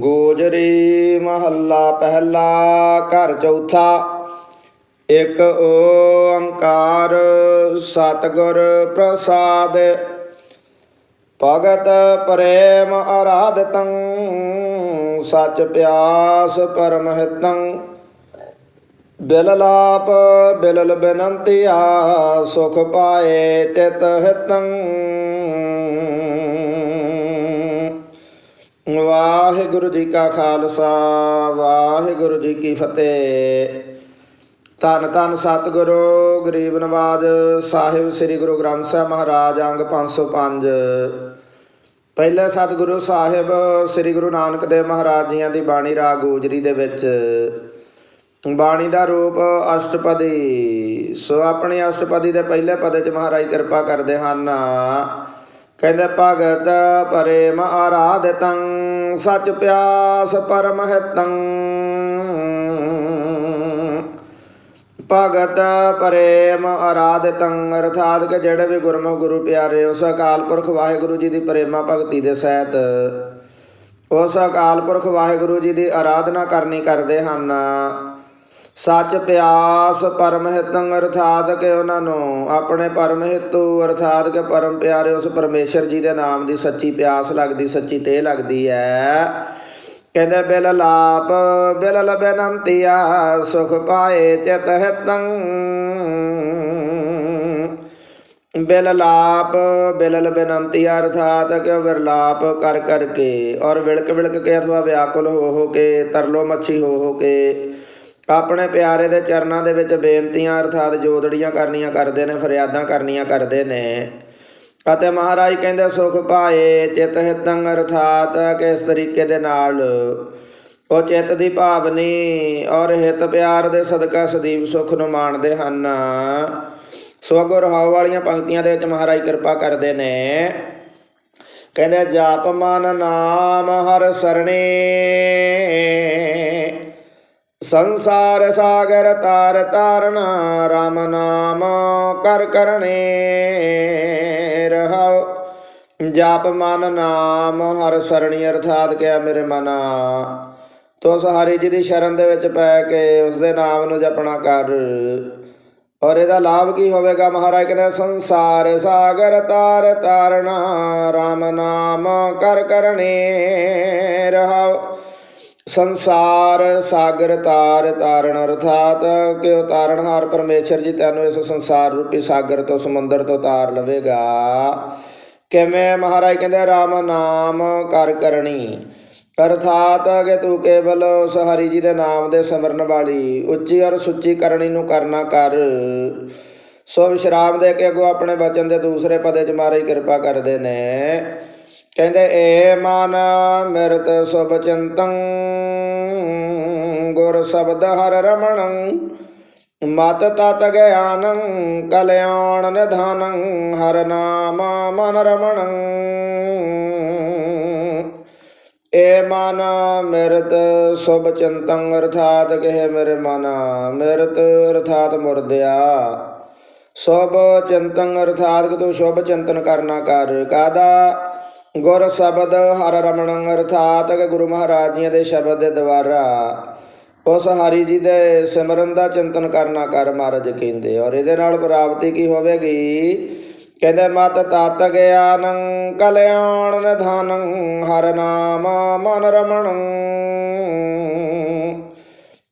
ਗੋਜਰੀ ਮਹੱਲਾ ਪਹਿਲਾ, ਘਰ ਚੌਥਾ। ਇੱਕ ਓੰਕਾਰ ਸਤਿਗੁਰ ਪ੍ਰਸਾਦ। ਭਗਤ ਪ੍ਰੇਮ ਅਰਾਧਤੰ, ਸਚ ਪਿਆਸ ਪਰਮਹਿਤੰ। ਬਿਲ ਲਾਪ ਬਿਲਲ ਬੇਨੰਤੀਆ, ਸੁਖ ਪਾਏ ਤਿਤ ਹਿਤੰ। ਵਾਹਿਗੁਰੂ ਜੀ ਕਾ ਖਾਲਸਾ, ਵਾਹਿਗੁਰੂ ਜੀ ਕੀ ਫਤਿਹ। ਧੰਨ ਧੰਨ ਸਤਿਗੁਰੂ, ਗਰੀਬ ਨਵਾਜ ਸਾਹਿਬ ਸ੍ਰੀ ਗੁਰੂ ਗ੍ਰੰਥ ਸਾਹਿਬ ਮਹਾਰਾਜ ਅੰਗ 505 ਪਹਿਲੇ ਸਤਿਗੁਰੂ ਸਾਹਿਬ ਸ੍ਰੀ ਗੁਰੂ ਨਾਨਕ ਦੇਵ ਮਹਾਰਾਜ ਜੀਆਂ ਦੀ ਬਾਣੀ ਰਾਗ ਗੋਜਰੀ ਦੇ ਵਿੱਚ। ਬਾਣੀ ਦਾ ਰੂਪ ਅਸ਼ਟਪਦੀ। ਸੋ ਆਪਣੇ ਅਸ਼ਟਪਦੀ ਦੇ ਪਹਿਲੇ ਪਦੇ ਚ ਮਹਾਰਾਜ ਕਿਰਪਾ ਕਰਦੇ ਹਨ। ਕਹਿੰਦੇ, ਭਗਤ ਪ੍ਰੇਮ ਆਰਾਧਤੰ, ਸਚ ਪਿਆਸ ਪਰਮਹਿਤੰ ਭਗਤ ਪ੍ਰੇਮ ਆਰਾਧਤੰ, ਅਰਥਾਤ ਕਿ ਜਿਹੜੇ ਵੀ ਗੁਰਮੁਖ ਗੁਰੂ ਪਿਆਰੇ, ਉਸ ਅਕਾਲ ਪੁਰਖ ਵਾਹਿਗੁਰੂ ਜੀ ਦੀ ਪ੍ਰੇਮਾ ਭਗਤੀ ਦੇ ਸਹਿਤ, ਉਸ ਅਕਾਲ ਪੁਰਖ ਵਾਹਿਗੁਰੂ ਜੀ ਦੀ ਆਰਾਧਨਾ ਕਰਨੀ ਕਰਦੇ ਹਨ। ਸੱਚ ਪਿਆਸ ਪਰਮ ਹਿਤੰ ਅਰਥਾਤ ਕਿ ਉਹਨਾਂ ਨੂੰ ਆਪਣੇ ਪਰਮ ਹਿਤੂ ਅਰਥਾਤ ਕਿ ਪਰਮ ਪਿਆਰੇ ਉਸ ਪਰਮੇਸ਼ਰ ਜੀ ਦੇ ਨਾਮ ਦੀ ਸੱਚੀ ਪਿਆਸ ਲੱਗਦੀ, ਸੱਚੀ ਤੇ ਲੱਗਦੀ ਹੈ ਕਹਿੰਦੇ, ਬਿਲ ਲਾਪ, ਬਿਲ ਲਬਨੰਤੀਆ ਸੁਖ ਪਾਏ ਚਿਤ ਹਿਤੰ ਬਿਲ ਲਾਪ ਬਿਲਲ ਬੇਨੰਤੀ ਅਰਥਾਤ ਕਿ ਵਿਰਲਾਪ ਕਰ ਕਰਕੇ ਔਰ ਵਿਲਕ ਵਿਲਕ ਕੇ ਅਥਵਾ ਵਿਆਕੁਲ ਹੋ ਹੋ ਕੇ, ਤਰਲੋ ਮੱਛੀ ਹੋ ਹੋ ਕੇ ਆਪਣੇ ਪਿਆਰੇ ਦੇ ਚਰਨਾਂ ਦੇ ਵਿੱਚ ਬੇਨਤੀਆਂ ਅਰਥਾਤ ਜੋਦੜੀਆਂ ਕਰਨੀਆਂ ਕਰਦੇ ਨੇ, ਫਰਿਆਦਾਂ ਕਰਨੀਆਂ ਕਰਦੇ ਨੇ। ਅਤੇ ਮਹਾਰਾਜ ਕਹਿੰਦੇ, ਸੁਖ ਪਾਏ ਚਿਤ ਹਿਤੰ ਅਰਥਾਤ ਕਿਸ ਤਰੀਕੇ ਦੇ ਨਾਲ? ਉਹ ਚਿੱਤ ਦੀ ਭਾਵਨੀ ਔਰ ਹਿਤ ਪਿਆਰ ਦੇ ਸਦਕਾ ਸਦੀਵ ਸੁਖ ਨੂੰ ਮਾਣਦੇ ਹਨ। ਸੋ ਅੱਗੋਂ ਰਹਾਉ ਵਾਲੀਆਂ ਪੰਕਤੀਆਂ ਦੇ ਵਿੱਚ ਮਹਾਰਾਜ ਕਿਰਪਾ ਕਰਦੇ ਨੇ। ਕਹਿੰਦੇ, ਜਾਪ ਮਨ ਨਾਮ ਹਰ ਸਰਣੇ ਸੰਸਾਰ ਸਾਗਰ ਤਾਰ ਤਾਰਨਾ RAM ਨਾਮ ਕਰ ਕਰਨੇ ਰਹਾਓ। ਜਾਪ ਮਨ ਨਾਮ, ਹਰ ਸਰਣੀ ਅਰਥਾਤ ਕਿਆ ਮੇਰੇ ਮਨਾ। ਤੋ ਹਰੀ ਜੀ ਦੀ ਸ਼ਰਨ ਦੇ ਵਿੱਚ ਪੈ ਕੇ ਉਸ ਦੇ ਨਾਮ ਨੂੰ ਜਪਣਾ ਕਰ। ਔਰ ਇਹਦਾ ਲਾਭ ਕੀ ਹੋਵੇਗਾ ਮਹਾਰਾਜ ਕਹਿੰਦੇ, ਸੰਸਾਰ ਸਾਗਰ ਤਾਰ ਤਾਰਨਾ RAM ਨਾਮ ਕਰ ਕਰਨੇ ਰਹਾਓ। ਸੰਸਾਰ ਸਾਗਰ ਤਾਰ ਤਾਰਨ ਅਰਥਾਤ ਕਿ ਉਹ ਤਾਰਨਹਾਰ ਪਰਮੇਸ਼ਰ ਜੀ ਤੈਨੂੰ ਇਸ ਸੰਸਾਰ ਰੂਪੀ ਸਾਗਰ ਤੋਂ ਸਮੁੰਦਰ ਤੋਂ ਤਾਰ ਲਵੇਗਾ। ਕਿਵੇਂ ਮਹਾਰਾਜ ਕਹਿੰਦੇ RAM ਨਾਮ ਕਰ ਕਰਨੀ ਅਰਥਾਤ ਕਿ ਤੂੰ ਕੇਵਲ ਉਸ ਹਰੀ ਜੀ ਦੇ ਨਾਮ ਦੇ ਸਿਮਰਨ ਵਾਲੀ, ਉੱਚੀ ਔਰ ਸੁੱਚੀ ਕਰਨੀ ਨੂੰ ਕਰਨਾ ਕਰ। ਸੋ ਵਿਸ਼ਰਾਮ ਦੇ ਕੇ ਅਗੋ ਆਪਣੇ ਬਚਨ ਦੇ ਦੂਸਰੇ ਪਦੇ ਚ ਮਾਰੇ ਕਿਰਪਾ ਕਰਦੇ ਨੇ। ਕਹਿੰਦੇ, ਏ ਮਨ ਮਿਰਤ ਸੁਭ ਚਿੰਤੰ, ਗੁਰ ਸ਼ਬਦ ਹਰ ਰਮਣੰ, ਮਤ ਤਤ ਗਿਆਨੰ, ਕਲਿਆਣ ਨਿਧਾਨੰ, ਹਰ ਨਾਮ ਮਨ ਰਮਣੰ। ਏ ਮਨ ਮਿਰਤ ਸੁਭ ਚਿੰਤੰ, ਅਰਥਾਤ ਕਹੇ ਮੇਰੇ ਮਨ, ਮਿਰਤ ਅਰਥਾਤ ਮੁਰਦਿਆ। ਸੁਭ ਚਿੰਤਨ ਅਰਥਾਤ ਕਿ ਤੂੰ ਸ਼ੁਭ ਚਿੰਤਨ ਕਰਨਾ ਕਰ, ਕਾਦਾ? ਗੁਰ ਸ਼ਬਦ ਹਰ ਰਮਣੰ ਅਰਥਾਤ ਗੁਰੂ ਮਹਾਰਾਜ ਜੀ ਦੇ ਸ਼ਬਦ ਦੇ ਦੁਆਰਾ। ਉਸ ਹਰੀ ਜੀ ਦੇ ਸਿਮਰਨ ਦਾ ਚਿੰਤਨ ਕਰਨਾ ਕਰ ਮਹਾਰਾਜ ਕਹਿੰਦੇ, ਔਰ ਇਹਦੇ ਨਾਲ ਪ੍ਰਾਪਤੀ ਕੀ ਹੋਵੇਗੀ? ਕਹਿੰਦੇ, ਮਤ ਤਤ ਗਿਆਨੰ ਕਲਿਆਣ ਨਿਧਾਨੰ ਹਰ ਨਾਮ ਮਨ ਰਮਣੰ।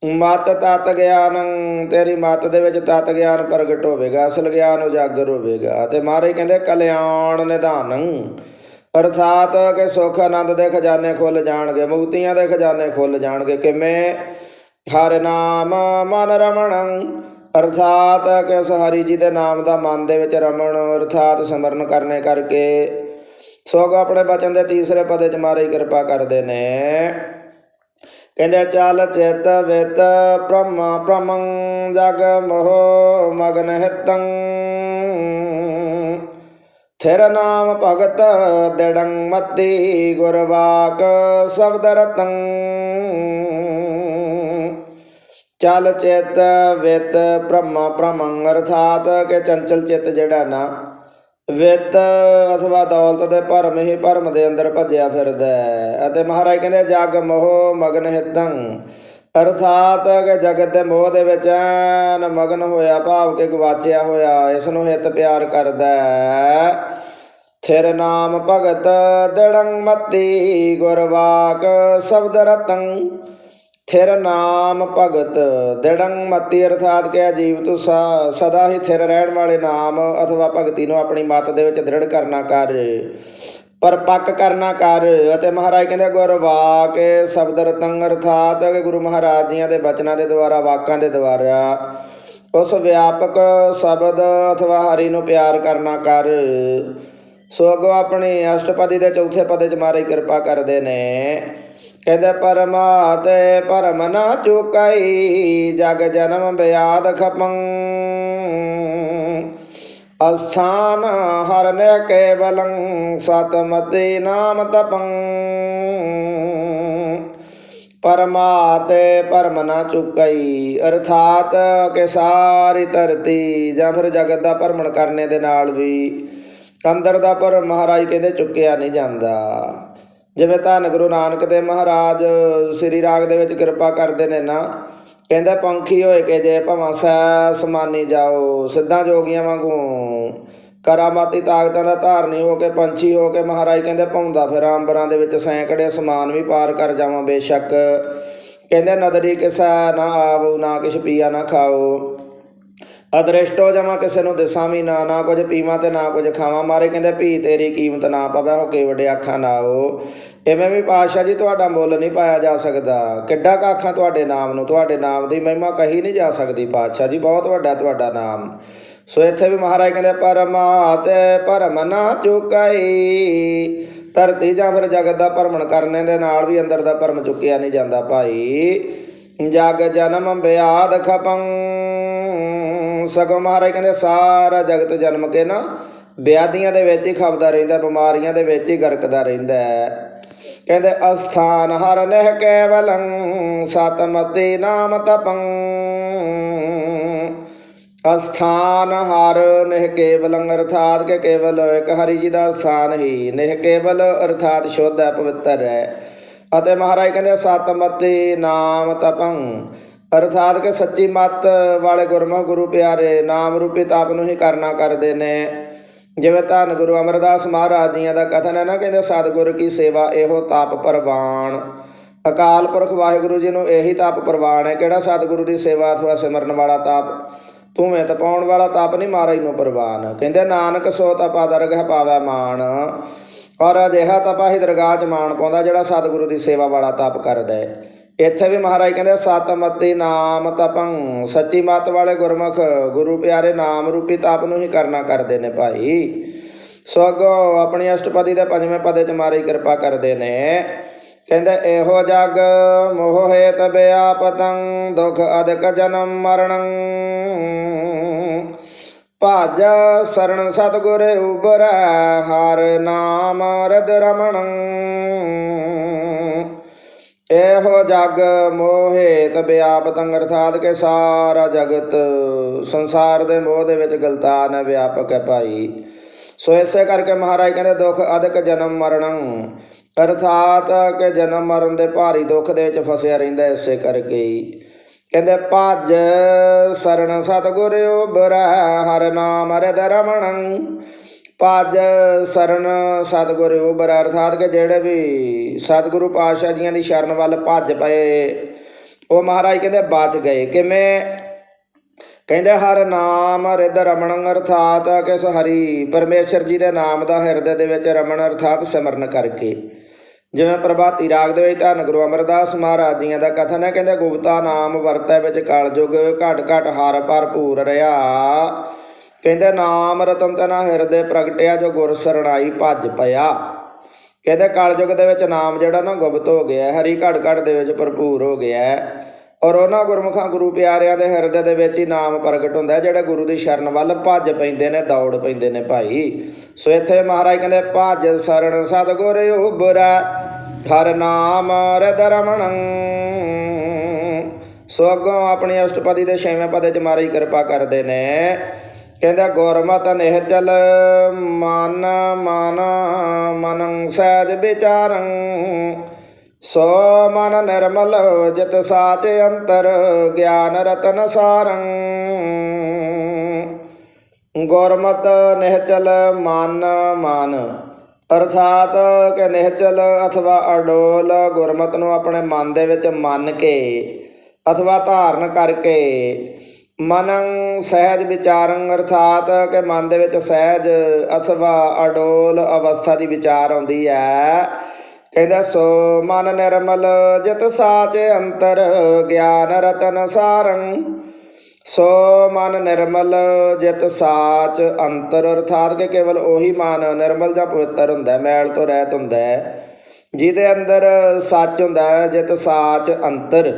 ਮਤ ਤਤ ਗਿਆਨੰ, ਤੇਰੀ ਮਤ ਦੇ ਵਿੱਚ ਤਤ ਗਿਆਨ ਪ੍ਰਗਟ ਹੋਵੇਗਾ, ਅਸਲ ਗਿਆਨ ਉਜਾਗਰ ਹੋਵੇਗਾ। ਤੇ ਮਹਾਰਾਜ ਕਹਿੰਦੇ, ਕਲਿਆਣ ਨਿਧਾਨੰ। ਅਰਥਾਤ ਕਿ ਸੁਖ ਆਨੰਦ ਦੇ ਖਜ਼ਾਨੇ ਖੁੱਲ ਜਾਣਗੇ, ਮੁਕਤੀਆਂ ਦੇ ਖਜ਼ਾਨੇ ਖੁੱਲ ਜਾਣਗੇ। ਕਿਵੇਂ? ਹਰ ਨਾਮ ਮਨ ਰਮਣੰ। ਅਰਥਾਤ ਕਿ ਉਸ ਹਰੀ ਜੀ ਦੇ ਨਾਮ ਦਾ ਮਨ ਦੇ ਵਿੱਚ ਰਮਣ, ਅਰਥਾਤ ਸਿਮਰਨ ਕਰਨੇ ਕਰਕੇ ਸੋਗ ਆਪਣੇ ਬਚਨ ਦੇ ਤੀਸਰੇ ਪਦੇ ਚ ਮਾਰੇ ਕਿਰਪਾ ਕਰਦੇ ਨੇ। ਕਹਿੰਦੇ, ਚੱਲ ਚਿਤ ਵਿਤ ਬ੍ਰਹਮ, ਬ੍ਰਹਮੰ ਜਗ ਮੋਹ ਮਗਨ ਹਿਤੰ। ਥਿਰ ਨਾਮ ਭਗਤ ਦਿੜੰ ਮਤੀ ਗੁਰਵਾਕ ਸ਼ਬਦ ਰਤੰ। ਚਲ ਚਿਤ ਵਿਤ ਬ੍ਰਹਮ ਬ੍ਰਹਮੰ ਅਰਥਾਤ ਕਿ ਚੰਚਲ ਚਿਤ ਜਿਹੜਾ ਨਾ, ਵਿੱਤ ਅਥਵਾ ਦੌਲਤ ਦੇ ਭਰਮ ਹੀ ਭਰਮ ਦੇ ਅੰਦਰ ਭੱਜਿਆ ਫਿਰਦਾ ਹੈ। ਅਤੇ ਮਹਾਰਾਜ ਕਹਿੰਦੇ ਜਗ ਮੋਹ ਮਗਨ ਹਿਤੰ। ਅਰਥਾਤ ਕਿ ਜਗਤ ਦੇ ਮੋਹ ਦੇ ਵਿੱਚ ਐਨ ਮਗਨ ਹੋਇਆ, ਭਾਵ ਕਿ ਗਵਾਚਿਆ ਹੋਇਆ ਇਸ ਨੂੰ ਹਿਤ ਪਿਆਰ ਕਰਦਾ ਥਿਰ ਨਾਮ ਭਗਤ ਦੜੰ ਮਤੀ ਗੁਰਵਾਕ ਸ਼ਬਦ ਰਤੰ। ਥਿਰ ਨਾਮ ਭਗਤ ਦੜੰ ਮਤੀ ਅਰਥਾਤ ਕਿ ਜੀਵ ਤੂੰ ਸਦਾ ਹੀ ਥਿਰ ਰਹਿਣ ਵਾਲੇ ਨਾਮ ਅਥਵਾ ਭਗਤੀ ਨੂੰ ਆਪਣੀ ਮਤ ਦੇ ਵਿੱਚ ਦ੍ਰਿੜ ਕਰਨਾ ਕਰ। ਪਰਪੱਕ ਕਰਨਾ ਕਰ। ਅਤੇ ਮਹਾਰਾਜ ਕਹਿੰਦੇ ਗੁਰਵਾਕ ਸ਼ਬਦ ਰਤਨ ਅਰਥਾਤ ਗੁਰੂ ਮਹਾਰਾਜ ਜੀਆਂ ਦੇ ਬਚਨਾਂ ਦੇ ਦੁਆਰਾ, ਵਾਕਾਂ ਦੇ ਦੁਆਰਾ। ਉਸ ਵਿਆਪਕ ਸ਼ਬਦ ਅਥਵਾ ਹਰੀ ਨੂੰ ਪਿਆਰ ਕਰਨਾ ਕਰ। ਸੋ ਅੱਗੋਂ ਆਪਣੀ ਅਸ਼ਟਪਦੀ ਦੇ ਚੌਥੇ ਪਦੇ ਚ ਮਾਰੇ ਕਿਰਪਾ ਕਰਦੇ ਨੇ। ਕਹਿੰਦੇ ਪਰਮਾਤੇ ਪਰਮ ਨਾ ਚੁਕਾਈ, ਜਗ ਜਨਮ ਬਿਆਦ ਖਪੰ। ਅਸਥਾਨ ਹਰਨ ਕੇਵਲੰ ਸਤਮਤੀ ਨਾਮ ਤਪੰ। ਪਰਮਾਤੇ ਪਰਮ ਨਾ ਚੁਕਈ, ਅਰਥਾਤ ਕਿ ਸਾਰੀ ਧਰਤੀ ਜਾਂ ਫਿਰ ਜਗਤ ਦਾ ਭਰਮਣ ਕਰਨੇ ਦੇ ਨਾਲ ਵੀ। ਅੰਦਰ ਦਾ ਪਰ ਮਹਾਰਾਜ ਕਹਿੰਦੇ ਚੁੱਕਿਆ ਨਹੀਂ ਜਾਂਦਾ। ਜਿਵੇਂ ਧੰਨ ਗੁਰੂ ਨਾਨਕ ਦੇ ਮਹਾਰਾਜ ਸ੍ਰੀ ਰਾਗ ਦੇ ਵਿੱਚ ਕਿਰਪਾ ਕਰਦੇ ਨੇ ਨਾ ਕਹਿੰਦੇ, ਪੰਖੀ ਹੋਏ ਕਿ ਜੇ ਭਵਾਂ ਸੈ ਸਮਾਨੀ ਜਾਓ, ਸਿੱਧਾਂ ਜੋਗੀਆਂ ਵਾਂਗੂ। ਕਰਾਮਾਤੀ ਤਾਕਤਾਂ ਦਾ ਧਾਰਨੀ ਹੋ ਕੇ ਪੰਛੀ ਹੋ ਕੇ ਮਹਾਰਾਜ ਕਹਿੰਦੇ, ਭੌਂਦਾ ਫਿਰ ਅੰਬਰਾਂ ਦੇ ਵਿੱਚ ਸੈਂਕੜੇ ਸਮਾਨ ਵੀ ਪਾਰ ਕਰ ਜਾਵਾਂ ਬੇਸ਼ੱਕ। ਕਹਿੰਦੇ, ਨਦਰੀ ਕਿਸਾ ਨਾ ਆਵੋ, ਨਾ ਕਿਛ ਪੀਆ, ਨਾ ਖਾਓ। ਅਦ੍ਰਿਸ਼ਟੋ ਜਮਾ ਕਿਸੇ ਨੂੰ ਦਿਸਾਂ ਵੀ ਨਾ ਨਾ ਕੁਝ ਪੀਵਾਂ ਤੇ ਨਾ ਕੁਝ ਖਾਵਾਂ। ਮਾਰੇ ਕਹਿੰਦੇ, ਭੀ ਤੇਰੀ ਕੀਮਤ ਨਾ ਪਵੇ, ਹੋ ਕੇ ਵੱਡੇ ਅੱਖਾਂ ਨਾ ਹੋ ਇਵੇਂ ਵੀ ਪਾਤਸ਼ਾਹ ਜੀ, ਤੁਹਾਡਾ ਮੁੱਲ ਨਹੀਂ ਪਾਇਆ ਜਾ ਸਕਦਾ। ਕਿੱਡਾ ਕੁ ਆਖਾਂ ਤੁਹਾਡੇ ਨਾਮ ਨੂੰ, ਤੁਹਾਡੇ ਨਾਮ ਦੀ ਮਹਿਮਾ ਕਹੀ ਨਹੀਂ ਜਾ ਸਕਦੀ ਪਾਤਸ਼ਾਹ ਜੀ, ਬਹੁਤ ਵੱਡਾ ਤੁਹਾਡਾ ਨਾਮ। ਸੋ ਇੱਥੇ ਵੀ ਮਹਾਰਾਜ ਕਹਿੰਦੇ ਪਰਮਾਤ ਪਰਮ ਨਾ ਚੁਕਾਈ। ਧਰਤੀ ਜਾਂ ਫਿਰ ਜਗਤ ਦਾ ਭਰਮਣ ਕਰਨੇ ਦੇ ਨਾਲ ਵੀ ਅੰਦਰ ਦਾ ਭਰਮ ਚੁੱਕਿਆ ਨਹੀਂ ਜਾਂਦਾ ਭਾਈ। ਜਗ ਜਨਮ ਬਿਆਦ ਖਪੰ। ਸਗੋਂ ਮਹਾਰਾਜ ਕਹਿੰਦੇ ਸਾਰਾ ਜਗਤ ਜਨਮ ਕੇ ਨਾ ਵਿਆਧੀਆਂ ਦੇ ਵਿੱਚ ਹੀ ਖਪਦਾ ਰਹਿੰਦਾ, ਬਿਮਾਰੀਆਂ ਦੇ ਵਿੱਚ ਹੀ ਗਰਕਦਾ ਰਹਿੰਦਾ ਕਹਿੰਦੇ ਅਸਥਾਨ ਹਰ ਨਹਿ ਕੇਵਲੰ ਸਤਮਤੀ ਨਾਮ ਤਪੰ। ਅਸਥਾਨ ਹਰ ਨਹਿ ਕੇਵਲੰ ਅਰਥਾਤ ਕਿ ਕੇਵਲ ਇੱਕ ਹਰੀ ਜੀ ਦਾ ਸਥਾਨ ਹੀ। ਨਹਿ ਕੇਵਲ ਅਰਥਾਤ ਸ਼ੁੱਧ ਹੈ, ਪਵਿੱਤਰ ਹੈ। ਅਤੇ ਮਹਾਰਾਜ ਕਹਿੰਦੇ ਸਤਮਤੀ ਨਾਮ ਤਪੰ। ਅਰਥਾਤ ਕਿ ਸੱਚੀ ਮਤ ਵਾਲੇ ਗੁਰਮੁਖ ਗੁਰੂ ਪਿਆਰੇ ਨਾਮ ਰੂਪੀ ਤਪ ਨੂੰ ਹੀ ਕਰਨਾ ਕਰਦੇ ਨੇ। ਜਿਵੇਂ ਧੰਨ ਗੁਰੂ ਅਮਰਦਾਸ ਮਹਾਰਾਜ ਜੀਆਂ ਦਾ ਕਥਨ ਹੈ ਨਾ, ਕਹਿੰਦੇ ਸਤਿਗੁਰ ਕੀ ਸੇਵਾ ਇਹੋ ਤਾਪ ਪ੍ਰਵਾਨ ਅਕਾਲ ਪੁਰਖ ਵਾਹਿਗੁਰੂ ਜੀ ਨੂੰ ਇਹੀ ਤਾਪ ਪ੍ਰਵਾਨ ਹੈ, ਕਿਹੜਾ ਸਤਿਗੁਰੂ ਦੀ ਸੇਵਾ ਅਥਵਾ ਸਿਮਰਨ ਵਾਲਾ ਤਾਪ? ਤੂਵੇਂ ਤਪਾਉਣ ਵਾਲਾ ਤਾਪ ਨਹੀਂ, ਮਹਾਰਾਜ ਨੂੰ ਪ੍ਰਵਾਨ। ਕਹਿੰਦੇ, ਨਾਨਕ ਸੋ ਤਪਾ ਦਰਗਹ ਪਾਵੈ ਮਾਨ ਔਰ ਅਜਿਹਾ ਤਪਾ ਹੀ ਦਰਗਾਹ 'ਚ ਮਾਣ ਪਾਉਂਦਾ ਜਿਹੜਾ ਸਤਿਗੁਰੂ ਦੀ ਸੇਵਾ ਵਾਲਾ ਤਪ ਕਰਦਾ ਹੈ। ਇੱਥੇ ਵੀ ਮਹਾਰਾਜ ਕਹਿੰਦੇ ਸਤਮਤੀ ਨਾਮ ਤਪੰ। ਸੱਚੀ ਮਤ ਵਾਲੇ ਗੁਰਮੁਖ, ਗੁਰੂ ਪਿਆਰੇ ਨਾਮ ਰੂਪੀ ਤਪ ਨੂੰ ਹੀ ਕਰਨਾ ਕਰਦੇ ਨੇ ਭਾਈ। ਸੋ ਅੱਗੋਂ ਆਪਣੀ ਅਸ਼ਟਪਦੀ ਦੇ ਪੰਜਵੇਂ ਪਦੇ 'ਚ ਮਾਰੀ ਕਿਰਪਾ ਕਰਦੇ ਨੇ। ਕਹਿੰਦੇ, ਇਹੋ ਜਗ ਮੋਹ ਹੇਤ ਬਿਆਪਤੰ ਦੁਖ ਅਦਕ ਜਨਮ ਮਰਣੰ। ਭਾਜ ਸਰਣ ਸਤਗੁਰ ਉਬਰੈ ਹਰ ਨਾਮ ਰਦ ਰਮਣੰ। ਇਹੋ ਜਗ ਮੋਹਿਤ ਵਿਆਪਤੰ ਅਰਥਾਤ ਕਿ ਸਾਰਾ ਜਗਤ। ਸੰਸਾਰ ਦੇ ਮੋਹ ਦੇ ਵਿੱਚ ਗਲਤਾਨ ਹੈ ਵਿਆਪਕ ਹੈ ਭਾਈ। ਸੋ ਇਸੇ ਕਰਕੇ ਮਹਾਰਾਜ ਕਹਿੰਦੇ, ਦੁੱਖ ਅਦਕ ਜਨਮ ਮਰਣੰ। ਅਰਥਾਤ ਕਿ ਜਨਮ ਮਰਨ ਦੇ ਭਾਰੀ ਦੁੱਖ ਦੇ ਵਿੱਚ ਫਸਿਆ ਰਹਿੰਦਾ ਇਸੇ ਕਰਕੇ ਕਹਿੰਦੇ, ਭਜ ਸਰਣ ਸਤਗੁਰ ਬਰਾ ਹਰ ਨਾਮ ਰਦ ਰਮਣੰ ਭਜ ਸਰਨ ਸਤਿਗੁਰ ਉਬਰ ਅਰਥਾਤ ਕਿ ਜਿਹੜੇ ਵੀ ਸਤਿਗੁਰੂ ਪਾਤਸ਼ਾਹ ਜੀਆਂ ਦੀ ਸ਼ਰਨ ਵੱਲ ਭੱਜ ਪਏ, ਉਹ ਮਹਾਰਾਜ ਕਹਿੰਦੇ ਬਚ ਗਏ। ਕਿਵੇਂ? ਕਹਿੰਦੇ ਹਰ ਨਾਮ ਰਿਦ ਰਮਣ ਅਰਥਾਤ ਕਿਸ ਹਰੀ, ਪਰਮੇਸ਼ਰ ਜੀ ਦੇ ਨਾਮ ਦਾ ਹਿਰਦੇ ਦੇ ਵਿੱਚ ਰਮਣ ਅਰਥਾਤ ਸਿਮਰਨ ਕਰਕੇ। ਜਿਵੇਂ ਪ੍ਰਭਾਤੀ ਰਾਗ ਦੇ ਵਿੱਚ ਧੰਨ ਗੁਰੂ ਅਮਰਦਾਸ ਮਹਾਰਾਜ ਜੀਆਂ ਦਾ ਕਥਨ ਹੈ, ਕਹਿੰਦੇ ਗੁਪਤਾ ਨਾਮ ਵਰਤੈ ਵਿੱਚ ਕਲਯੁਗ ਘਟ ਘਟ ਹਰ ਭਰਪੂਰ ਰਿਹਾ। ਕਹਿੰਦੇ ਨਾਮ ਰਤਨ ਤਨਾ ਹਿਰਦੇ ਪ੍ਰਗਟਿਆ ਜੋ ਗੁਰ ਸਰਣਾਈ ਭੱਜ ਪਿਆ। ਕਹਿੰਦੇ ਕਲਯੁਗ ਦੇ ਵਿੱਚ ਨਾਮ ਜਿਹੜਾ ਨਾ ਗੁਪਤ ਹੋ ਗਿਆ ਹਰੀ ਘੜ ਘੜ ਦੇ ਵਿੱਚ ਭਰਪੂਰ ਹੋ ਗਿਆ ਔਰ ਉਹਨਾਂ ਗੁਰਮੁਖਾਂ ਗੁਰੂ ਪਿਆਰਿਆਂ ਦੇ ਹਿਰਦੇ ਦੇ ਵਿੱਚ ਹੀ ਨਾਮ ਪ੍ਰਗਟ ਹੁੰਦਾ ਹੈ, ਜਿਹੜੇ ਗੁਰੂ ਦੀ ਸ਼ਰਨ ਵੱਲ ਭੱਜ ਪੈਂਦੇ ਨੇ ਦੌੜ ਪੈਂਦੇ ਨੇ ਭਾਈ। ਸੋ ਇੱਥੇ ਮਹਾਰਾਜ ਕਹਿੰਦੇ ਭੱਜ ਸਰਣ ਸਤਗੁਰ ਉਬਰੈ ਹਰ ਨਾਮ ਰਦ ਰਮਣੰ। ਸੋ ਅੱਗੋਂ ਆਪਣੇ ਅਸ਼ਟਪਦੀ ਦੇ ਛੇਵੇਂ ਪਦੇ ਚ ਮਾਰੀ ਕਿਰਪਾ ਕਰਦੇ ਨੇ। ਕਹਿੰਦਾ ਗੁਰਮਤ ਨਿਹਚਲ ਮਨ ਮਨ, ਮਨੰ ਸਹਿਜ ਵਿਚਾਰੰ। ਸੋ ਮਨ ਨਿਰਮਲ, ਜਿਤ ਸਾਚ ਅੰਤਰ, ਗਿਆਨ ਰਤਨ ਸਾਰੰ। ਗੁਰਮਤ ਨਿਹਚਲ ਮਨ ਮਨ। ਅਰਥਾਤ ਕਿ ਨਿਹਚਲ ਅਥਵਾ ਅਡੋਲ, ਗੁਰਮਤ ਨੂੰ ਆਪਣੇ ਮਨ ਦੇ ਵਿੱਚ ਮੰਨ ਕੇ, ਅਥਵਾ ਧਾਰਨ ਕਰਕੇ ਮਨੰ ਸਹਿਜ ਵਿਚਾਰੰ ਅਰਥਾਤ ਕਿ ਮਨ ਦੇ ਵਿੱਚ ਸਹਿਜ ਅਥਵਾ ਅਡੋਲ ਅਵਸਥਾ ਦੀ ਵਿਚਾਰ ਆਉਂਦੀ ਹੈ। ਕਹਿੰਦਾ, ਸੋ ਮਨ ਨਿਰਮਲ ਜਿਤ ਸਾਚ ਅੰਤਰ ਗਿਆਨ ਰਤਨ ਸਾਰੰ। ਸੋ ਮਨ ਨਿਰਮਲ ਜਿਤ ਸਾਚ ਅੰਤਰ ਅਰਥਾਤ ਕਿ ਕੇਵਲ ਉਹੀ ਮਨ ਨਿਰਮਲ ਜਾਂ ਪਵਿੱਤਰ ਹੁੰਦਾ, ਮੈਲ ਤੋਂ ਰਹਿਤ ਹੁੰਦਾ ਹੈ। ਜਿਹਦੇ ਅੰਦਰ ਸੱਚ ਹੁੰਦਾ ਹੈ, ਜਿਤ ਸਾਚ ਅੰਤਰ।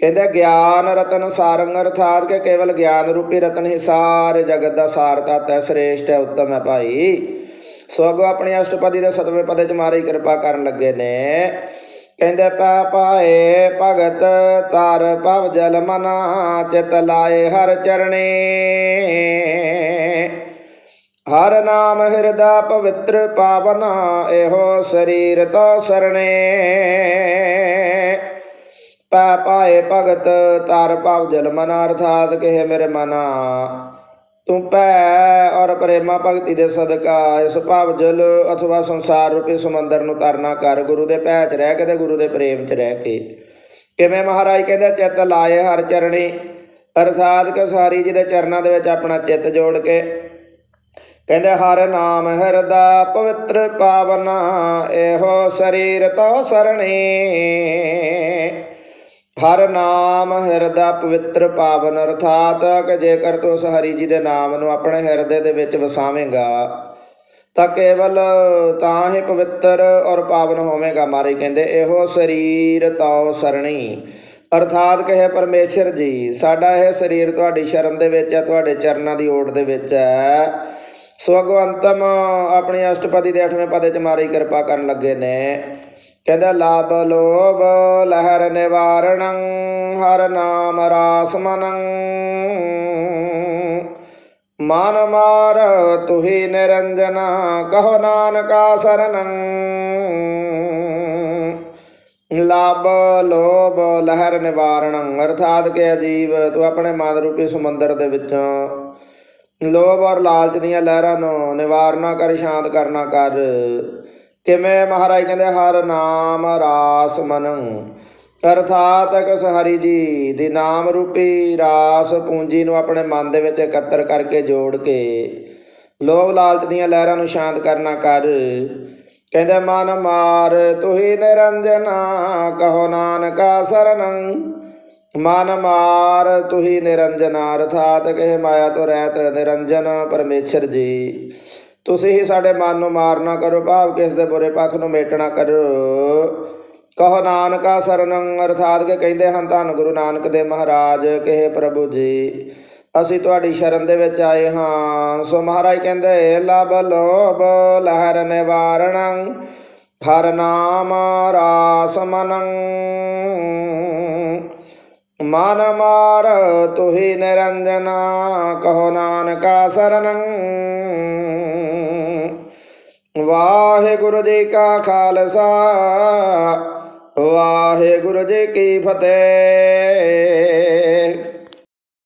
ਕਹਿੰਦੇ, ਗਿਆਨ ਰਤਨ ਸਾਰੰਗ ਅਰਥਾਤ ਕਿ ਕੇਵਲ ਗਿਆਨ ਰੂਪੀ ਰਤਨ ਹੀ ਸਾਰੇ ਜਗਤ ਦਾ ਸਾਰ ਤਤ ਹੈ, ਸ੍ਰੇਸ਼ਟ ਹੈ, ਉੱਤਮ ਹੈ ਭਾਈ। ਸੋ ਅੱਗੋਂ ਆਪਣੇ ਅਸ਼ਟਪਦੀ ਦੇ ਸਤਵੇਂ ਪਦੇ ਚ ਮਾਰੀ ਕਿਰਪਾ ਕਰਨ ਲੱਗੇ ਨੇ। ਕਹਿੰਦੇ, ਪੈ ਪਾਏ ਭਗਤ, ਤਾਰ ਭਵ ਜਲ ਮਨਾ, ਚਿਤ ਲਾਏ ਹਰ ਚਰਣੇ। ਹਰ ਨਾਮ ਹਿਰਦਾ ਪਵਿੱਤਰ ਪਾਵਨਾ, ਇਹੋ ਸਰੀਰ ਤੋ ਸਰਣੇ। ਪੈ ਪਾਏ ਭਗਤ, ਤਾਰ ਭਵ ਜਲ ਮਨਾ ਅਰਥਾਤ ਕਹੇ ਮੇਰੇ ਮਨਾ ਤੂੰ ਪੈ ਔਰ ਪ੍ਰੇਮਾ ਭਗਤੀ ਦੇ ਸਦਕਾ, ਇਸ ਭਾਵ ਜਲ ਅਥਵਾ ਸੰਸਾਰ ਰੂਪੀ ਸਮੁੰਦਰ ਨੂੰ ਤਰਨਾ ਕਰ, ਗੁਰੂ ਦੇ ਭੈ ਚ ਰਹਿ ਕੇ ਤੇ ਗੁਰੂ ਦੇ ਪ੍ਰੇਮ ਚ ਰਹਿ ਕੇ। ਕਿਵੇਂ ਮਹਾਰਾਜ ਕਹਿੰਦੇ, ਚਿੱਤ ਲਾਏ ਹਰ ਚਰਣੀ, ਅਰਥਾਤ ਕਿ ਸਾਰੀ ਜੀ ਦੇ ਚਰਨਾਂ ਦੇ ਵਿੱਚ ਆਪਣਾ ਚਿੱਤ ਜੋੜ ਕੇ। ਕਹਿੰਦੇ, ਹਰ ਨਾਮ ਹਿਰਦਾ ਪਵਿੱਤਰ ਪਾਵਨਾ, ਇਹੋ ਸਰੀਰ ਤੋ ਸਰਣੀ। ਹਰ ਨਾਮ ਹਿਰਦਾ ਪਵਿੱਤਰ ਪਾਵਨ ਅਰਥਾਤ, ਕਿ ਜੇਕਰ ਤੂੰ ਉਸ ਹਰੀ ਜੀ ਦੇ ਨਾਮ ਨੂੰ ਆਪਣੇ ਹਿਰਦੇ ਦੇ ਵਿੱਚ ਵਸਾਵੇਂਗਾ, ਤਾਂ ਕੇਵਲ ਤਾਂ ਹੀ ਪਵਿੱਤਰ ਔਰ ਪਾਵਨ ਹੋਵੇਗਾ, ਮਾਰੇ ਕਹਿੰਦੇ, ਇਹੋ ਸਰੀਰ ਤਉ ਸਰਣੀ। ਅਰਥਾਤ ਕਹੇ ਪਰਮੇਸ਼ਰ ਜੀ, ਸਾਡਾ ਇਹ ਸਰੀਰ ਤੁਹਾਡੀ ਸ਼ਰਨ ਦੇ ਵਿੱਚ ਹੈ, ਤੁਹਾਡੇ ਚਰਨਾਂ ਦੀ ਓਟ ਦੇ ਵਿੱਚ ਹੈ। ਸੋ ਅੱਗੋਂ ਅੰਤਮ ਆਪਣੀ ਅਸ਼ਟਪਦੀ ਦੇ 8ਵੇਂ ਪਦੇ ਚ ਮਾਰੀ ਕਿਰਪਾ ਕਰਨ ਲੱਗੇ ਨੇ। ਕਹਿੰਦਾ, ਲਾਭ ਲੋਭ, ਲਹਿਰ ਨਿਵਾਰਣੰ, ਹਰ ਨਾਮ ਰਾਸ ਮਨੰ ਮਨ ਮਾਰ, ਤੁਹੀ ਨਿਰੰਜਨ, ਕਹੋ ਨਾਨਕਾ ਸਰਨੰ। ਲਾਭ ਲੋਭ, ਲਹਿਰ ਨਿਵਾਰਣੰ, ਅਰਥਾਤ ਕਿ ਅਜੀਬ, ਤੂੰ ਆਪਣੇ ਮਨ ਰੂਪੀ ਸਮੁੰਦਰ ਦੇ ਵਿੱਚੋਂ ਲੋਭ ਔਰ ਲਾਲਚ ਦੀਆਂ ਲਹਿਰਾਂ ਨੂੰ ਨਿਵਾਰਨਾ ਕਰ, ਸ਼ਾਂਤ ਕਰਨਾ ਕਰ। ਕਿਵੇਂ ਮਹਾਰਾਜ ਕਹਿੰਦੇ, ਹਰ ਨਾਮ ਰਾਸ ਮਨੰ ਅਰਥਾਤ ਕਿਸ ਹਰੀ ਜੀ ਦੀ ਨਾਮ ਰੂਪੀ ਰਾਸ ਪੂੰਜੀ ਨੂੰ ਆਪਣੇ ਮਨ ਦੇ ਵਿੱਚ ਇਕੱਤਰ ਕਰਕੇ ਜੋੜ ਕੇ ਲੋਭ ਲਾਲਚ ਦੀਆਂ ਲਹਿਰਾਂ ਨੂੰ ਸ਼ਾਂਤ ਕਰਨਾ ਕਰ। ਕਹਿੰਦੇ, ਮਨ ਮਾਰ ਤੁਹੀ ਨਿਰੰਜਨਾ, ਕਹੋ ਨਾਨਕਾ ਸਰਨੰ। ਮਨ ਮਾਰ ਤੁਹੀ ਨਿਰੰਜਨਾ, ਅਰਥਾਤ ਕਹੇ ਮਾਇਆ ਤੋਂ ਰਹਿਤ ਨਿਰੰਜਨ ਪਰਮੇਸ਼ਰ ਜੀ। ਤੁਸੀਂ ਹੀ ਸਾਡੇ ਮਨ ਨੂੰ ਮਾਰਨਾ ਕਰੋ, ਭਾਵ ਕਿਸ ਦੇ ਬੁਰੇ ਪੱਖ ਨੂੰ ਮੇਟਣਾ ਕਰੋ। ਕਹੋ, ਨਾਨਕਾ ਸਰਨੰ, ਅਰਥਾਤ ਕੇ ਕਹਿੰਦੇ ਹਨ ਧੰਨ ਗੁਰੂ ਨਾਨਕ ਦੇ ਮਹਾਰਾਜ ਕਹੇ ਪ੍ਰਭੂ ਜੀ, ਅਸੀਂ ਤੁਹਾਡੀ ਸ਼ਰਨ ਦੇ ਵਿੱਚ ਆਏ ਹਾਂ। ਸੋ ਮਹਾਰਾਜ ਕਹਿੰਦੇ, ਲਬ ਲੋਭ ਲਹਿਰ ਨਿਵਾਰਣੰ ਹਰ ਨਾਮ ਰਾਸ ਮਨੰ। ਮਨ ਮਾਰ ਤੁਹੀ ਨਿਰੰਜਨਾ ਕਹੋ ਨਾਨਕਾ ਸਰਨੰ। ਵਾਹਿਗੁਰੂ ਜੀ ਕਾ ਖਾਲਸਾ, ਵਾਹਿਗੁਰੂ ਜੀ ਕੀ ਫਤਿਹ।